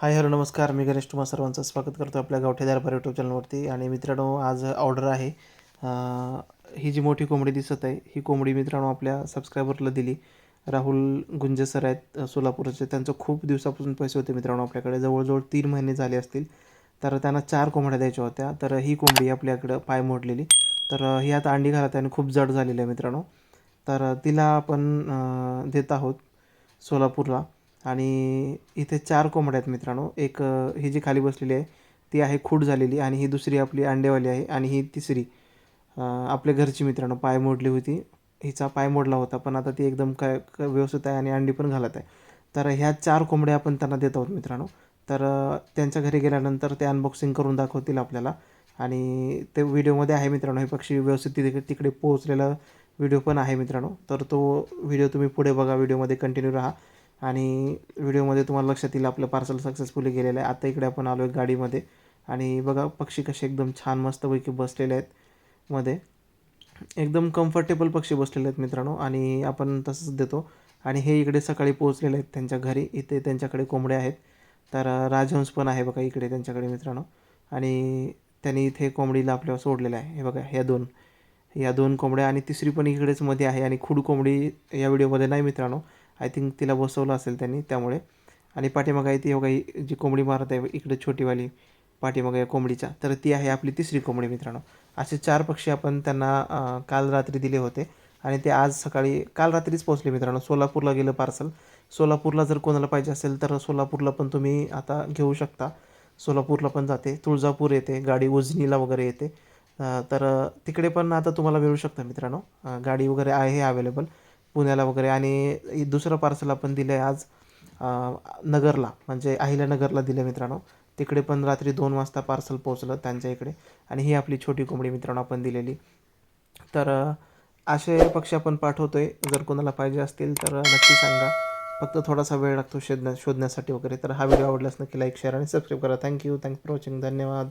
Hi hello नमस्कार. मी गणेश तुम्हा सर्वांचं स्वागत करतो आपल्या गावठेदार पर यूट्यूब चॅनलवरती. आणि मित्रांनो आज ऑर्डर आहे. ही जी मोठी कोंबडी दिसत आहे ही कोंबडी मित्रांनो आपल्या सबस्क्रायबरला दिली. राहुल गुंजे सर आहेत सोलापूरचे. त्यांचं खूप दिवसापासून पैसे होते मित्रांनो आपल्याकडे. जवळजवळ तीन महिने झाले असतील. तर त्यांना चार कोंबड्या द्यायच्या होत्या. तर ही कोंबडी आपल्याकडं पाय मोडलेली. तर ही आता अंडी घालत आहे आणि खूप जड झालेली आहे मित्रांनो. तर तिला आपण देत आहोत सोलापूरला. आणि इथे चार कोंबड्या आहेत मित्रांनो. एक ही जी खाली बसलेली आहे ती आहे खूट झालेली आणि ही दुसरी आपली अंडेवाली आहे आणि ही तिसरी. आपल्या घरची मित्रांनो पाय मोडली होती. हिचा पाय मोडला होता पण आता ती एकदम काय व्यवस्थित आहे आणि अंडी पण घालत आहे. तर ह्या चार कोंबड्या आपण त्यांना देत आहोत मित्रांनो. तर त्यांच्या घरी गेल्यानंतर ते अनबॉक्सिंग करून दाखवतील आपल्याला. आणि ते व्हिडिओमध्ये आहे मित्रांनो हे पक्षी व्यवस्थित तिथे तिकडे पोहोचलेला व्हिडिओ पण आहे मित्रांनो. तर तो व्हिडिओ तुम्ही पुढे बघा व्हिडिओमध्ये कंटिन्यू राहा. आणि व्हिडिओमध्ये तुम्हाला लक्षात येईल आपलं पार्सल सक्सेसफुली गेलेलं आहे. आता इकडे आपण आलो आहे गाडीमध्ये. आणि बघा पक्षी कसे एकदम छान मस्तपैकी बसलेले आहेत मध्ये. एकदम कम्फर्टेबल पक्षी बसलेले आहेत मित्रांनो. आणि आपण तसंच देतो. आणि हे इकडे सकाळी पोहोचलेले आहेत त्यांच्या घरी. इथे त्यांच्याकडे कोंबड्या आहेत. तर राजहंस पण आहे बघा इकडे त्यांच्याकडे मित्रांनो. आणि त्यांनी इथे कोंबडीला आपल्याला सोडलेलं आहे. हे बघा ह्या दोन. या दोन कोंबड्या. आणि तिसरी पण इकडेच मध्ये आहे. आणि खुड कोंबडी या व्हिडिओमध्ये नाही मित्रांनो. आय थिंक तिला बसवलं असेल त्यांनी त्यामुळे. आणि पाठीमागं आहे ती बघा ही जी कोंबडी मारत आहे इकडे छोटीवाली पाठीमागं या कोंबडीच्या तर ती आहे आपली तिसरी कोंबडी मित्रांनो. असे चार पक्षी आपण त्यांना काल रात्री दिले होते. आणि ते आज सकाळी काल रात्रीच पोहोचले मित्रांनो. सोलापूरला गेलं पार्सल. सोलापूरला जर कोणाला पाहिजे असेल तर सोलापूरला पण तुम्ही आता घेऊ शकता. सोलापूरला पण जाते. तुळजापूर येते. गाडी उजनीला वगैरे येते. तर तिकडे पण आता तुम्हाला मिळू शकतं मित्रांनो. गाडी वगैरे आहे अवेलेबल पुण्याला वगैरे. आणि दुसरं पार्सल आपण दिलं आहे आज नगरला. म्हणजे अहिल्यानगरला दिलं मित्रांनो. तिकडे पण रात्री दोन वाजता पार्सल पोहोचलं त्यांच्या इकडे. आणि ही आपली छोटी कोंबडी मित्रांनो आपण दिलेली. तर असे पक्षी आपण पाठवतो आहे जर कोणाला पाहिजे असतील तर नक्की सांगा. फक्त थोडासा वेळ लागतो शोधण्या शोधण्यासाठी वगैरे. तर हा व्हिडिओ आवडल्यास नक्की लाईक शेअर आणि सबस्क्राईब करा. Thank you thanks for watching धन्यवाद.